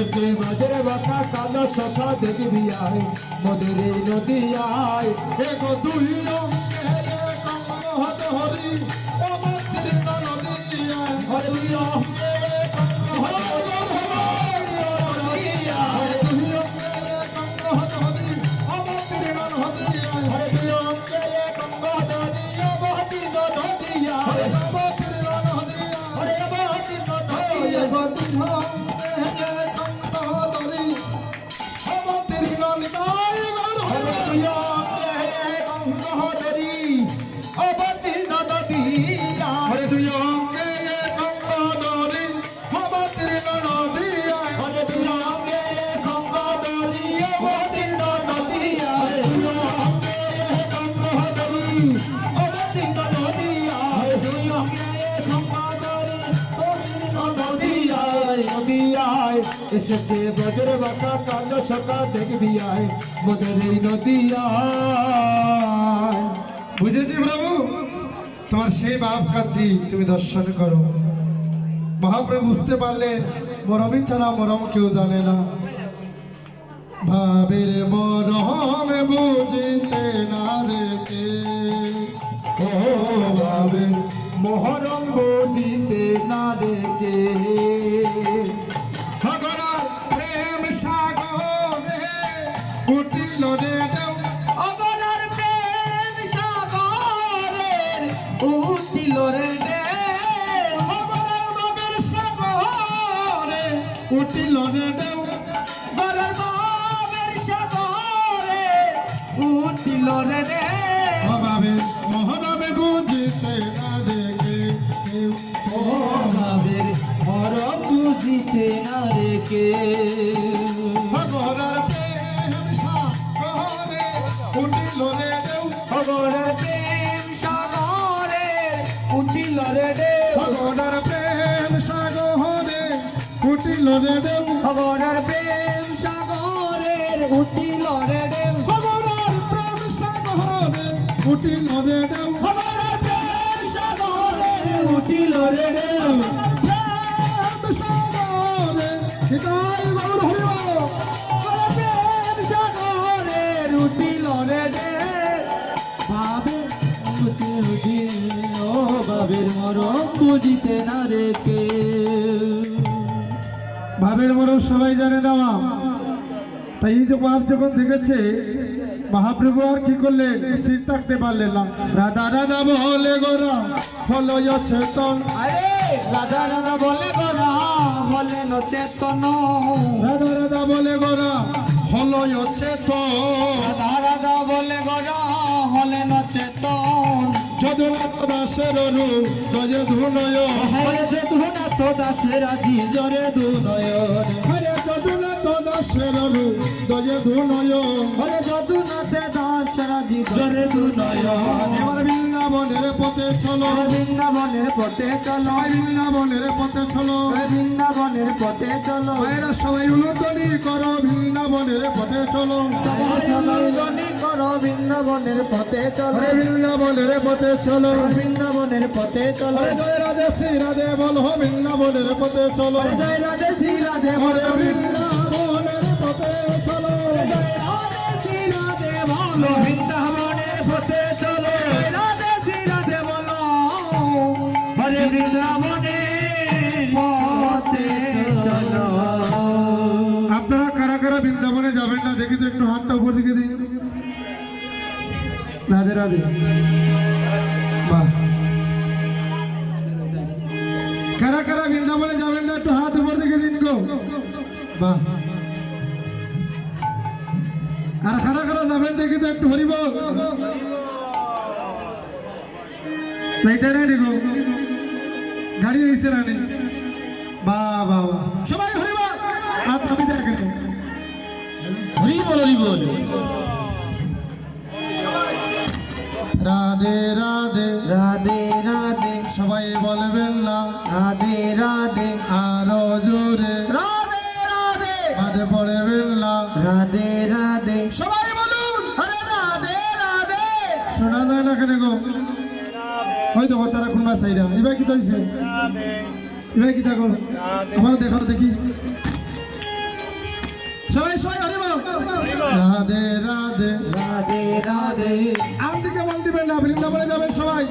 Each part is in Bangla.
এসেছে মাঝের বাঁকা কালো সখা দেখবি আয় মোদের এই নদী আয় এগো দুই হরি। হরে এসেছে বজর বাঁকা কালো সকা দেখবি আয় মোদের এই নদী বুঝেছি প্রভু? তোমার সেই কান্তি তুমি দর্শন করো। মহাপ্রভু বুঝতে পারলে মরমই ছাড়া মরম কেউ জানে না। ভাবের মরম বুঝিতে না রে ও ভাবে মোহরম বুঝিতে না রেখে উঠিল ঢেউ গলার বাবের সাগরে উঠিল রে অভাবে মহরমে বুঝিতে না রে কেউ। মরম বুঝিতে না রেখে ভগরার প্রেম সাগরে উঠিল রে ঢেউ। অগলার প্রেম সাগরের উঠিল রে ঢেউ। ভগরার প্রেম সাগরে উঠিল রে ঢেউ অগলার প্রেম সাগরের, উঠিল রে ঢেউ। ভগরার প্রেম সাগরে উঠিল রে ঢেউ অগলার প্রেম সাগরের, উঠিল রে ঢেউ। প্রেম সাগরে সাগরের ও ভাবের মরম বুঝিতে না রেখে ভাবের মরম সবাই জানে না। তাই এই যে বাপ যখন দেখেছে মহাপ্রভু আর কি করলেন? স্থির থাকতে পারলেন না। রাধা রাধা বলে গোরা ফল চেতন। আরে রাধা রাধা বলে গোরা বলে নচেতন রাধা রাধা বলে গোরা ফল চেতন। রাধা রাধা বলে গোরা হলে নচেতন যদুনাথ দাসের রূপ জয় ধুনয় হরে যে ধুনাথ দাসের আদি জরে দুনয়ন হরে যদুনাথ দাসের রূপ জয় ধুনয় হরে যদুনাথে দাসের আদি জরে দুনয়ন এবার বৃন্দাবনের পথে চলো। বৃন্দাবনের পথে চলো। বৃন্দাবনের পথে চলো। বৃন্দাবনের পথে চলো। ভাইরা সবাই উলুতনি করো বৃন্দাবনের পথে চলো। বৃন্দাবনের পথে চলো। বৃন্দাবনের পথে চলো। বৃন্দাবনের পথে চলো। জয় রাধে শ্রী রাধে বল হো বৃন্দাবনের পথে চলো। জয় রাধে শ্রী রাধে বলো। বৃন্দাবনের পথে চলো। রাধে শ্রী রাধে বলো। বৃন্দাবনের পথে চলো। রাধে শ্রী রাধে বলো। হরে বৃন্দাবনের পথে চলো। আপনারা কারা কারা বৃন্দাবনে যাবেন না দেখি তো একটু হাতটা উপর দিকে দিন। রাধে রাধে বাহ। কারা কারা বৃন্দাবনে যাবেন না, একটু হাত উপর দিকে দিন গো। বাহ। আর কারা কারা যাবেন দেখি তো একটু হরিব না গাড়ি হয়েছে না বাহ বাহ বাহ। সবাই হরিব হাত আমি দেখেন হরি বল রাধে রাধে। রাধে রাধে। সবাই বলবেন না। রাধে রাধে। আরও জোরে। রাধে রাধে। মাঝে পড়বেন না। রাধে রাধে। সবাই বলুন হরে রাধে রাধে। শোনা যায় না কেন গো? হয়তো তারা কোন মাস চাইরা এবার কি তো হয়েছে এবার কি থাকো আমার দেখাও দেখি। সবাই সবাই রাধে বৃন্দাবনে যাবেন সবাই।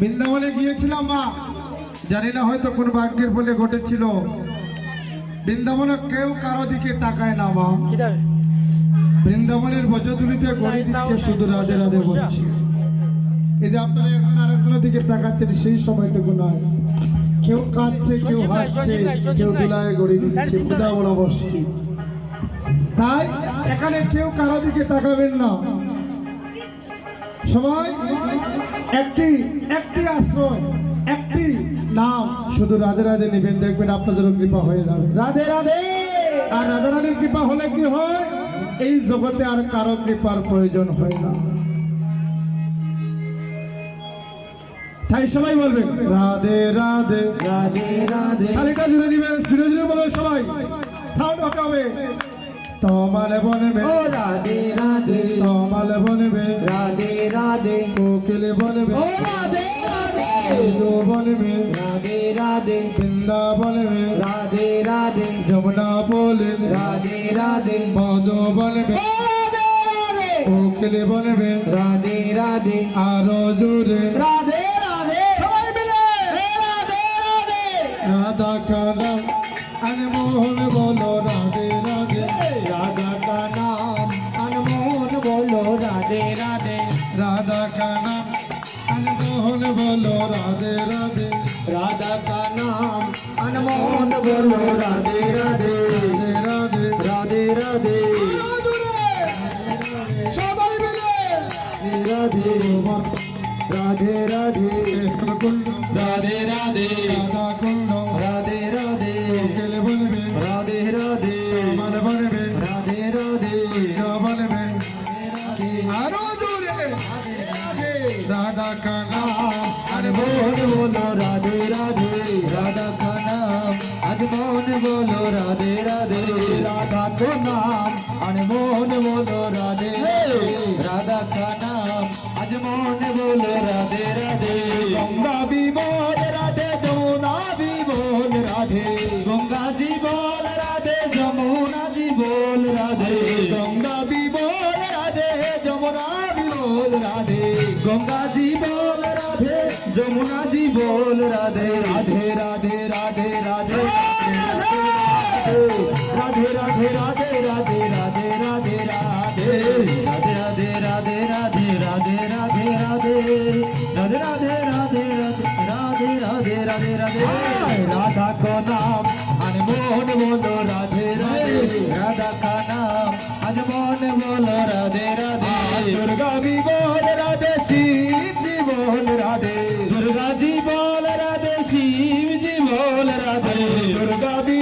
বৃন্দাবনে গিয়েছিলাম মা। জানি না হয়তো কোন ভাগ্যের বলে ঘটেছিল। বৃন্দাবনে কেউ কারও দিকে তাকায় না মা। বৃন্দাবনের ভোজতুলিতে গড়ি দিচ্ছে শুধু রাধে রাধে বলছি। এই যে আপনারা এখন আর আরেকজনের দিকে তাকাচ্ছেন সেই সময়টুকু নয়। কেউ কাঁদছে কেউ হাসছে কেউ দুলায় গড়ে দিচ্ছে পূজা অবশ্যই তাই এখানে কেউ কারও দিকে তাকাবেন না। সবাই একটি একটি আশ্রয় একটি নাম। শুধু রাধে রাধে নেবেন দেখবেন আপনাদেরও কৃপা হয়ে যাবে। রাধে রাধে! আর রাধা রানীর কৃপা হলে কি হয়? এই জগতে আর কারও কৃপার প্রয়োজন হয় না। তাই সবাই বলবেন রাধে রাধে। রাধে রাধে। তালিকা জুড়ে দিবেন জুড়ে জুড়ে বলবেন সবাই। সাউন্ড হবে। তোমালে বনবে রাধে রাধে তোমালে বনবে রাধে রাধে কোকিলে বনবে রাধে রাধে দো বনবে রাধে রাধে বৃন্দা বনবে রাধে রাধে যমুনা বলে রাধে রাধে মধু বনবে কোকিলে বনবে রাধে রাধে আরও জোরে রাধে রাধে সবাই মিলে রাধে রাধে রাধা কানাম রাধে রাধে রাধে রাধে রাধে রাধা কুন্দ রাধে রাধে কেলে বলবে রাধে রাধে মন বলবে রাধে রাধা কানা আরে মন বলো রাধে রাধে রাধা কানা আজ মন বলো রাধে রাধে রাধা তো নাম আরে মন বলো রাধে রাধা আজ মন বল রাধে রাধে। গঙ্গা বিবল রাধে যমুনা বিবল রাধে। গঙ্গা জি রাধে যমুনা জি রাধে। গঙ্গা বিবল রাধে যমুনা বিবল রাধে। গঙ্গা জি বল রাধে যমুনা জি রাধে রাধে। রাধে রাধে রাধে রাধে। রাধে রাধে রাধে।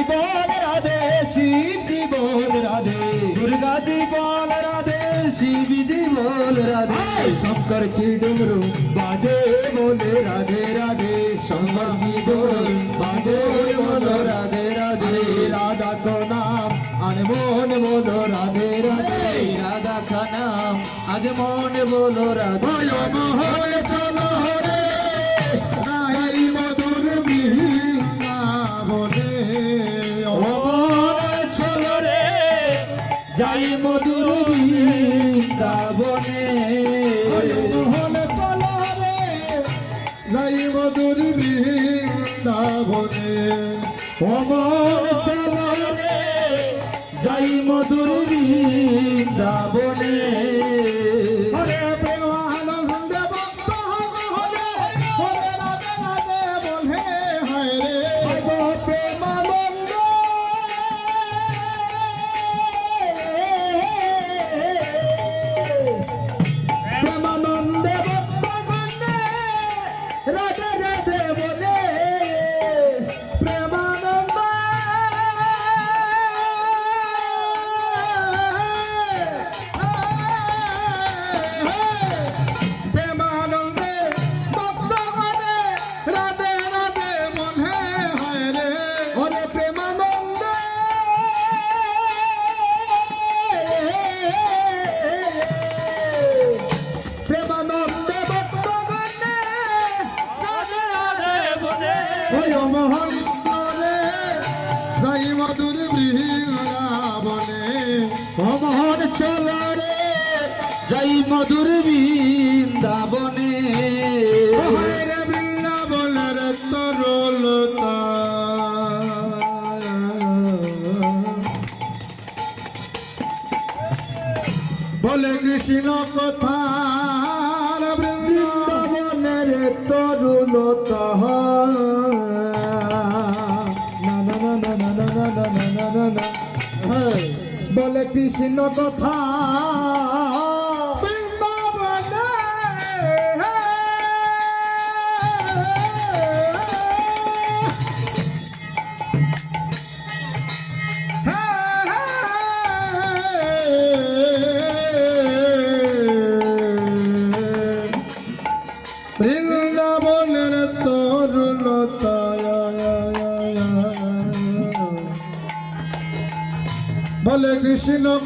জীবন রাধে শিব জীবন রাধে দুর্গা জীবন রাধে শিব জীবন রাধে শঙ্কর কি ডুমরু বাজে মনে রাধে রাধে। শঙ্কর কি ডুমরু বাজে মন রাধে রাধে। রাধা কো নাম আনমন বলো রাধে রাধে। রাধা খা নাম, আজ মন বলো রাধে। যাই মধুর বৃন্দাবনে। বৃন্দাবনে বৃন্দাবনের তরলতা বলে কৃষ্ণ কথা বৃন্দাবনের তরুলতা বলে কৃষ্ণ কথা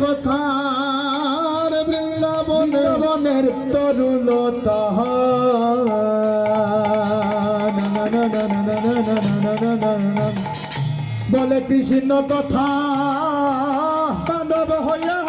কথার বৃন্দাবনের তরুলতা বলে কৃষ্ণ কথা পাণ্ডব হইয়া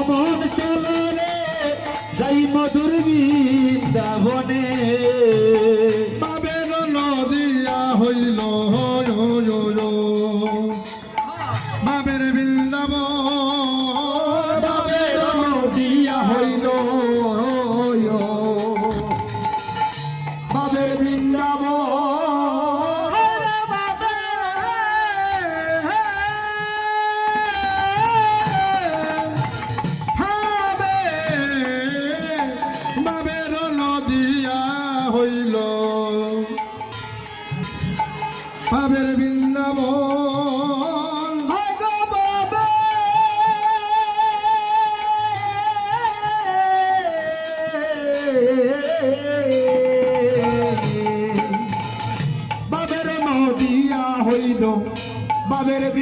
অমন চল রে যাই মধুর বৃন্দাবনে।